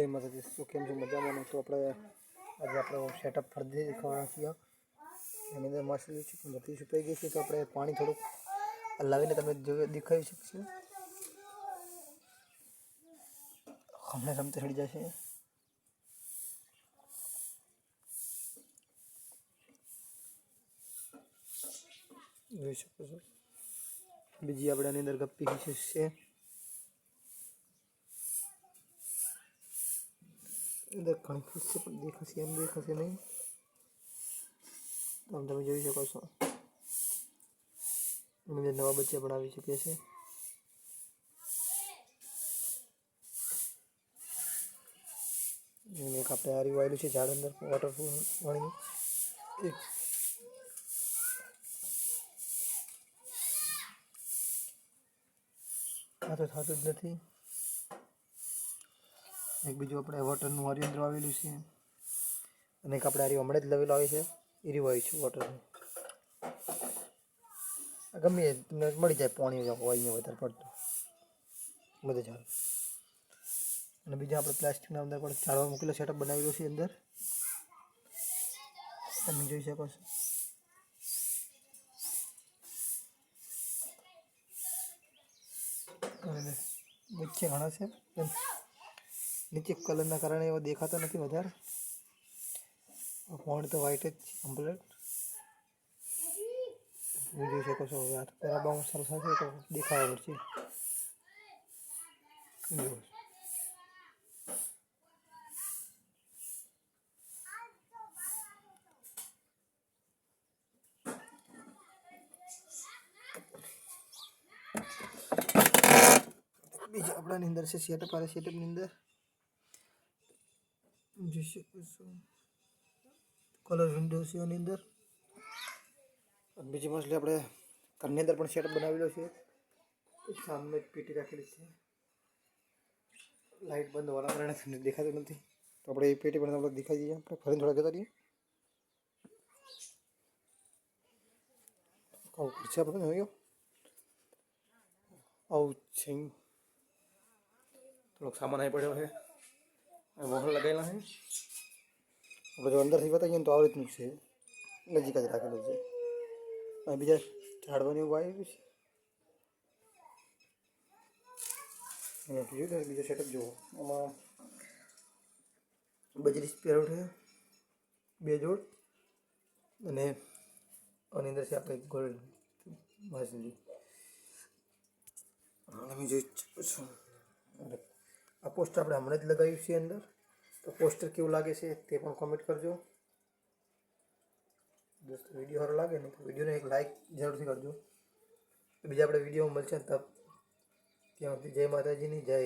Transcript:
જય માતાજી શું કેમ છો મજામાં તો આપણે આજે આપણો સેટઅપ ફરજી ખવડાવ છીએ એની અંદર માછલી છે બધી સુકાઈ ગઈ છે તો આપણે પાણી થોડુંક લાવીને તમે જોઈ દેખાઈ શકશો હમણાં રમતે ચડી જશે જોઈ શકો છો બીજી આપણે આની અંદર ગપ્પી ખીચી છે અંદર ઘણી ફૂસ પણ દેખાશે એમ દેખાશે નહીં તો આમ તમે જોઈ શકો છો એની અંદર નવા બચ્ચા પણ આવી શકે છે એને એક આપણે હારી વાયેલું છે ઝાડ અંદર વોટરફોલ વાળીનું એક આ તો થતું જ નથી એક બીજું આપણે વોટરનું હરિયંદ્ર આવેલું છે અને એક આપણે આર્યું હમણાં જ લવેલું આવે છે એ રહ્યું છે વોટરનું ગમે તમને મળી જાય પાણી હોય અહીંયા વધારે પડતું બધે ચાલો અને બીજા આપણે પ્લાસ્ટિકના અંદર પણ ચાલવા મૂકેલો સેટઅપ બનાવેલો છે અંદર તમે જોઈ શકો છો વચ્ચે ઘણા છે नीचे कलर ना कारण वो देखाता तो नहीं बधार फोन तो व्हाइट कम्प्लेट बहुत सरस दिखाया पड़े बीजे अपना से सीएट पारे सीएट अंदर મજે છે કુછ કોલર વિન્ડોસio ની અંદર બીજી મસલી આપણે ઘર ની અંદર પણ સેટઅપ બનાવીલો છે એક સામે એક પેટી રાખેલી છે લાઈટ બંધ ઓર આપણે સુધી દેખાતો નથી તો આપણે આ પેટી પણ આપણે દેખાઈ જશે ફરી થોડા ઘતાડીએ આવો پیچھے આપણે નહોયો આવ છિંગ થોડું સામાન આ પડ્યો છે वहाँ लगे जो अंदर थी बताइए तो इतनी से नजीक जरा के लोग अभी जस झाड़ बनी हुआ है कुछ सेटअप जो बजरी स्पेयर उठे बे जोड़ अंदर से आप एक गोल्ड जी हाँ मैं આ પોસ્ટર આપણે હમણાં જ લગાવ્યું છે અંદર તો પોસ્ટર કેવું લાગે છે તે પણ કોમેન્ટ કરજો દોસ્તો વિડીયો સારો લાગે ને તો વિડીયોને એક લાઇક જરૂરથી કરજો બીજા આપણે વિડીયો મળશે તબ ત્યાં જય માતાજીની જય